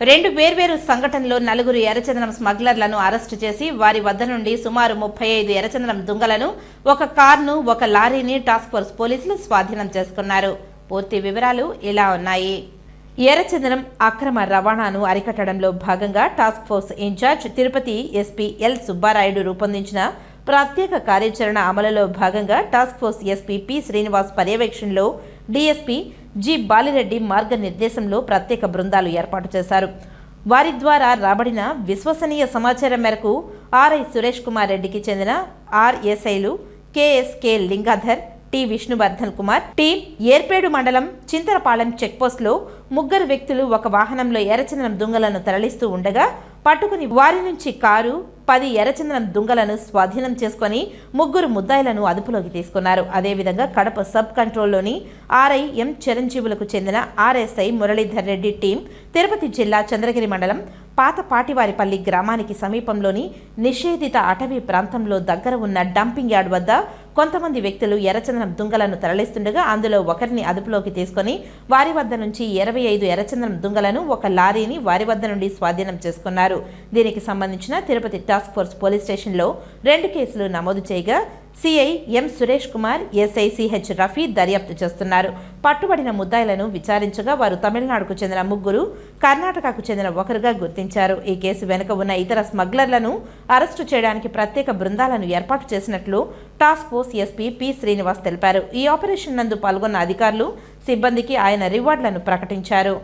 రెండు వేర్వేరు సంఘటనలో నలుగురు ఎర్రచందనం స్మగ్లర్లను అరెస్టు చేసి వారి వద్ద నుండి సుమారు ముప్పై ఐదు ఎర్రచందనం దుంగలను ఒక కార్ను ఒక లారీని టాస్క్ ఫోర్స్ పోలీసులు స్వాధీనం చేసుకున్నారు. పూర్తి వివరాలు ఇలా ఉన్నాయి. ఎర్రచందనం అక్రమ రవాణాను అరికట్టడంలో భాగంగా task force incharge Tirupati SP L Subbarayudu రూపొందించిన ప్రత్యేక కార్యాచరణ అమలులో భాగంగా task force SP P Srinivas పర్యవేక్షణలో డీఎస్పీ జి బాలిరెడ్డి మార్గనిర్దేశంలో ప్రత్యేక బృందాలు ఏర్పాటు చేశారు. వారి ద్వారా రాబడిన విశ్వసనీయ సమాచారం మేరకు ఆర్ఐ సురేష్ కుమార్ రెడ్డికి చెందిన ఆర్ఎస్ఐలు KSK Lingadhar T Vishnuvardhan Kumar T Yerpedu మండలం చింతలపాలెం చెక్పోస్ట్లో ముగ్గురు వ్యక్తులు ఒక వాహనంలో ఎర్రచందనం దుంగలను తరలిస్తూ ఉండగా పట్టుకుని వారి నుంచి కారు పది ఎర్రచందనం దుంగలను స్వాధీనం చేసుకొని ముగ్గురు ముద్దాయిలను అదుపులోకి తీసుకున్నారు. అదేవిధంగా కడప సబ్ కంట్రోల్లోని ఆర్ఐ ఎం చిరంజీవులకు చెందిన ఆర్ఎస్ఐ మురళీధర్ రెడ్డి టీం తిరుపతి జిల్లా చంద్రగిరి మండలం పాత పాటివారిపల్లి గ్రామానికి సమీపంలోని నిషేధిత అటవీ ప్రాంతంలో దగ్గర ఉన్న డంపింగ్ యార్డ్ వద్ద కొంతమంది వ్యక్తులు ఎర్రచందనం దుంగలను తరలిస్తుండగా అందులో ఒకరిని అదుపులోకి తీసుకొని వారి వద్ద నుంచి ఇరవై ఐదు ఎర్రచందనం దుంగలను ఒక లారీని వారి వద్ద నుండి స్వాధీనం చేసుకున్నారు. దీనికి సంబంధించిన తిరుపతి టాస్క్ ఫోర్స్ పోలీస్ స్టేషన్లో రెండు కేసులు నమోదు చేయగా CI M Suresh Kumar SI CH Rafi దర్యాప్తు చేస్తున్నారు. పట్టుబడిన ముద్దాయిలను విచారించగా వారు తమిళనాడుకు చెందిన ముగ్గురు కర్ణాటకకు చెందిన ఒకరుగా గుర్తించారు. ఈ కేసు వెనుక ఉన్న ఇతర స్మగ్లర్లను అరెస్టు చేయడానికి ప్రత్యేక బృందాలను ఏర్పాటు చేసినట్లు task force SP P Srinivas తెలిపారు. ఈ ఆపరేషన్ నందు పాల్గొన్న అధికారులు సిబ్బందికి ఆయన రివార్డులను ప్రకటించారు.